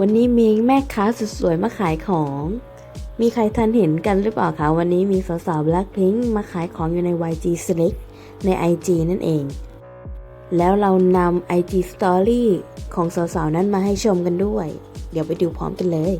วันนี้มีแม่ค้าสุดสวยมาขายของ มีใครทันเห็นกันหรือเปล่าคะ วันนี้มีสาวๆ Blackpink มาขายของอยู่ใน YG Select ใน IG นั่นเอง แล้วเรานำ IG Story ของสาวๆ นั้นมาให้ชมกันด้วย เดี๋ยวไปดูพร้อมกันเลย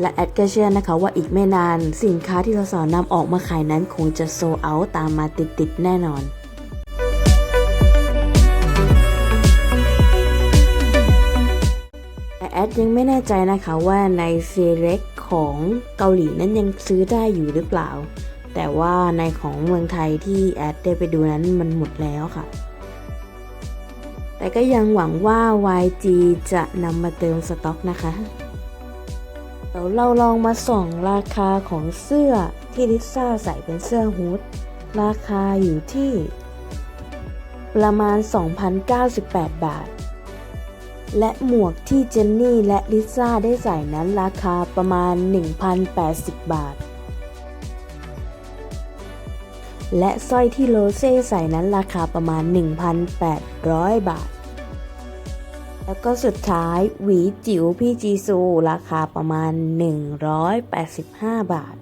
และแอดก็เชื่อนะคะว่าอีกไม่นาน สินค้าที่สาวๆนำออกมาขายนั้นคงจะโซเอาตามมาติดๆแน่นอนแอดยังไม่แน่ใจนะคะว่าในเซเล็กของเกาหลีนั้นยังซื้อได้อยู่หรือเปล่า แต่ว่าในของเมืองไทยที่แอดได้ไปดูนั้นมันหมดแล้วค่ะ แต่ก็ยังหวังว่า YG จะนำมาเติมสต็อกนะคะ เดี๋ยวเราลองมาส่องราคาของเสื้อที่ลิซ่าใส่เป็นเสื้อฮูดราคาอยู่ที่ ประมาณ 2,098 บาท และหมวกที่เจนนี่และลิซ่าได้ใส่นั้นราคาประมาณ 1,080 บาท และสร้อยที่โรเซ่ใส่นั้นราคาประมาณ 1,800 บาท แล้วก็สุดท้ายหวีจิ๋วพี่จีซู ราคาประมาณ 185 บาท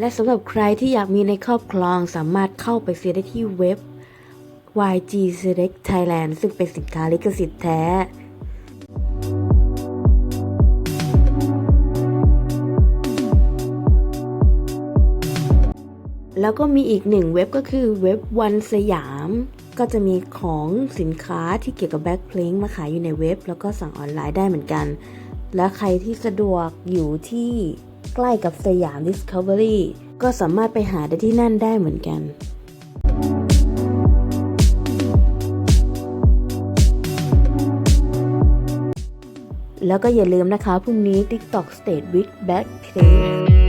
และสำหรับใครที่อยากมีในครอบครองสามารถเข้าไปซื้อได้ที่เว็บ YG Select Thailand ซึ่งเป็นสินค้าลิขสิทธิ์แท้ แล้วก็มีอีกหนึ่งเว็บก็คือเว็บวันสยาม ก็จะมีของสินค้าที่เกี่ยวกับแบ็คเพลงมาขายอยู่ในเว็บ แล้วก็สั่งออนไลน์ได้เหมือนกัน และใครที่สะดวกอยู่ที่ใกล้กับสยาม Discovery ก็สามารถไปหาได้ที่นั่นได้เหมือนกัน แล้วก็อย่าลืมนะคะ พรุ่งนี้ TikTok State with Backplay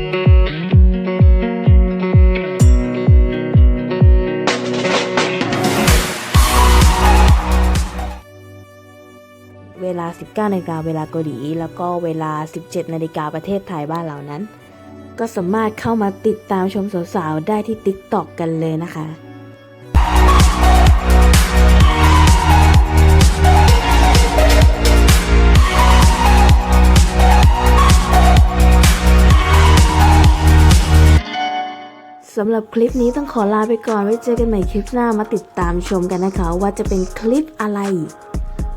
เวลา 19นาฬิกาเวลาเกาหลีแล้วก็เวลา 17นาฬิกาประเทศไทยบ้านเรานั้น ก็สามารถเข้ามาติดตามชมสาวๆได้ที่ TikTok กันเลยนะคะสำหรับคลิปนี้ต้องขอลาไปก่อน ไว้เจอกันใหม่คลิปหน้ามาติดตามชมกันนะคะ ว่าจะเป็นคลิปอะไร